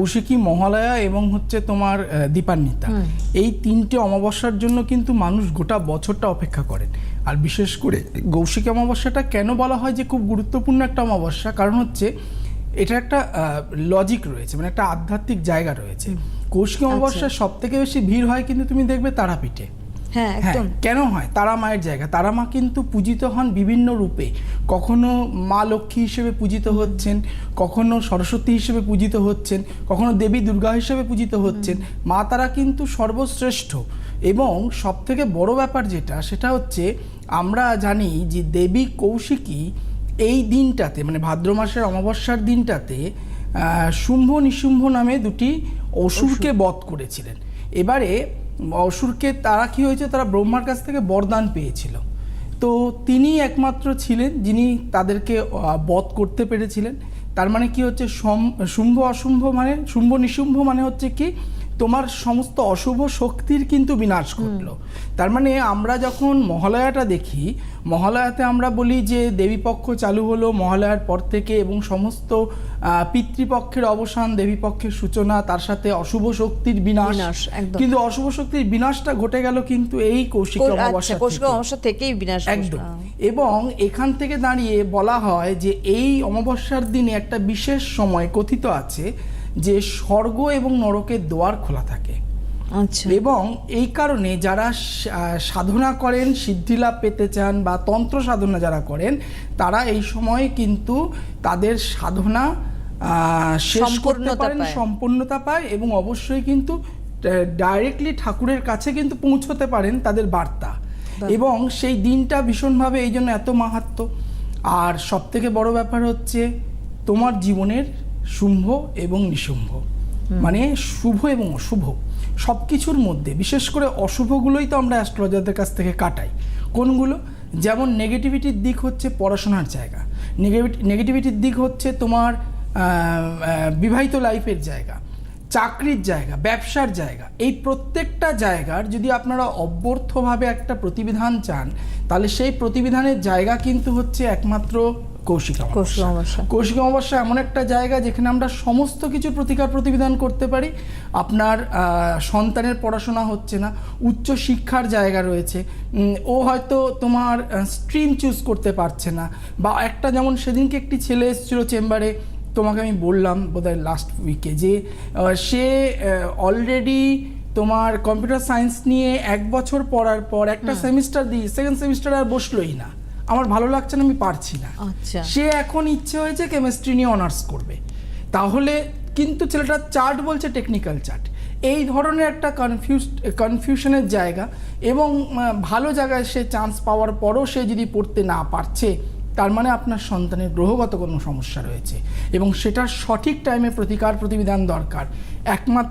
কৌশিকী মহালয়া এবং হচ্ছে তোমার দীপান্বিতা। এই তিনটে অমাবস্যার জন্য কিন্তু মানুষ গোটা বছরটা অপেক্ষা করেন। আর বিশেষ করে কৌশিকী অমাবস্যাটা কেন বলা হয় যে খুব গুরুত্বপূর্ণ একটা অমাবস্যা? কারণ হচ্ছে এটা একটা লজিক রয়েছে মানে একটা আধ্যাত্মিক জায়গা রয়েছে। কৌশিকী অমাবস্যার সব থেকে বেশি ভিড় হয় কিন্তু তুমি দেখবে তারাপীঠে। হ্যাঁ হ্যাঁ একদম। কেন হয়? তারা মায়ের জায়গা। তারা মা কিন্তু পূজিত হন বিভিন্ন রূপে। কখনো মা লক্ষ্মী হিসেবে পূজিত হচ্ছেন কখনো সরস্বতী হিসেবে পূজিত হচ্ছেন কখনো দেবী দুর্গা হিসেবে পূজিত হচ্ছেন। মা তারা কিন্তু সর্বশ্রেষ্ঠ। এবং সব থেকে বড় ব্যাপার যেটা সেটা হচ্ছে আমরা জানি যে দেবী কৌশিকী এই দিনটাতে মানে ভাদ্র মাসের অমাবস্যার দিনটাতে শুম্ভ নিশুম্ভ নামে দুটি অসুরকে বধ করেছিলেন। এবারে অসুরকে তারা কি হয়েছে, তারা ব্রহ্মার কাছ থেকে বরদান পেয়েছিল। তো তিনি একমাত্র ছিলেন যিনি তাদেরকে বধ করতে পেরেছিলেন। তার মানে কি হচ্ছে শুম্ভ অশুম্ভ মানে শুম্ভ নিশুম্ভ মানে হচ্ছে কি তোমার সমস্ত অশুভ শক্তির কিন্তু বিনাশ ঘটলো। তার মানে আমরা যখন মহালয়াটা দেখি মহালয়াতে আমরা বলি যে দেবীপক্ষ চালু হলো মহালয়ার পর থেকে এবং সমস্ত পিতৃপক্ষের অবসান দেবীপক্ষের সূচনা তার সাথে অশুভ শক্তির বিনাশ। কিন্তু অশুভ শক্তির বিনাশটা ঘটে গেল কিন্তু এই কৌশিক আচ্ছা অমাবস্যা কৌশিক অমাবস্যা থেকেই বিনাশ একদম। এবং এখান থেকে দাঁড়িয়ে বলা হয় যে এই অমাবস্যার দিনে একটা বিশেষ সময় কথিত আছে যে স্বর্গ এবং নরকের দোয়ার খোলা থাকে। আচ্ছা। এবং এই কারণে যারা সাধনা করেন সিদ্ধিলাভ পেতে চান বা তন্ত্র সাধনা যারা করেন তারা এই সময় কিন্তু তাদের সাধনা শেষ করতে সম্পূর্ণতা পারেন পায়। সম্পূর্ণতা পায় এবং অবশ্যই কিন্তু ডাইরেক্টলি ঠাকুরের কাছে কিন্তু পৌঁছতে পারেন তাদের বার্তা। এবং সেই দিনটা ভীষণভাবে এই জন্য এত মাহাত্ম আর সব থেকে বড় ব্যাপার হচ্ছে তোমার জীবনের শুম্ভ এবং নিশুম্ভ। মানে শুভ এবং অশুভ। সব কিছুর মধ্যে বিশেষ করে অশুভগুলোই তো আমরা অ্যাস্ট্রোলজারদের কাছ থেকে কাটাই। কোনগুলো? যেমন নেগেটিভিটির দিক হচ্ছে পড়াশোনার জায়গা। নেগেটিভিটির দিক হচ্ছে তোমার বিবাহিত লাইফের জায়গা। চাকরির জায়গা ব্যবসার জায়গা এই প্রত্যেকটা জায়গার যদি আপনারা অব্যর্থভাবে একটা প্রতিবিধান চান তাহলে সেই প্রতিবিধানের জায়গা কিন্তু হচ্ছে একমাত্র কৌশিক কৌশিক অমাবস্যা। অমাবস্যা। কৌশিক অমাবস্যা এমন একটা জায়গা যেখানে আমরা সমস্ত কিছুর প্রতিকার প্রতিবিধান করতে পারি। আপনার সন্তানের পড়াশোনা হচ্ছে না উচ্চ শিক্ষার জায়গা রয়েছে। ও হয়তো তোমার স্ট্রিম চুজ করতে পারছে না বা একটা যেমন সেদিনকে একটি ছেলে এসেছিল চেম্বারে তোমাকে আমি বললাম বোধহয় লাস্ট উইকে যে সে অলরেডি তোমার কম্পিউটার সায়েন্স নিয়ে এক বছর পড়ার পর একটা সেমিস্টার দিই সেকেন্ড সেমিস্টার আর বসলোই না। আমার ভালো লাগছে না আমি পারছি না। আচ্ছা। সে এখন ইচ্ছে হয়েছে কেমিস্ট্রি নিয়ে অনার্স করবে। তাহলে কিন্তু ছেলেটা চার্ট বলছে টেকনিক্যাল চার্ট এই ধরনের একটা কনফিউজ কনফিউশনের জায়গা এবং ভালো জায়গায় সে চান্স পাওয়ার পরও সে যদি পড়তে না পারছে তার মানে আপনার সন্তানের গ্রহগত কোনো সমস্যা রয়েছে এবং সেটার সঠিক টাইমে প্রতিকার প্রতিবিধান দরকার। একমাত্র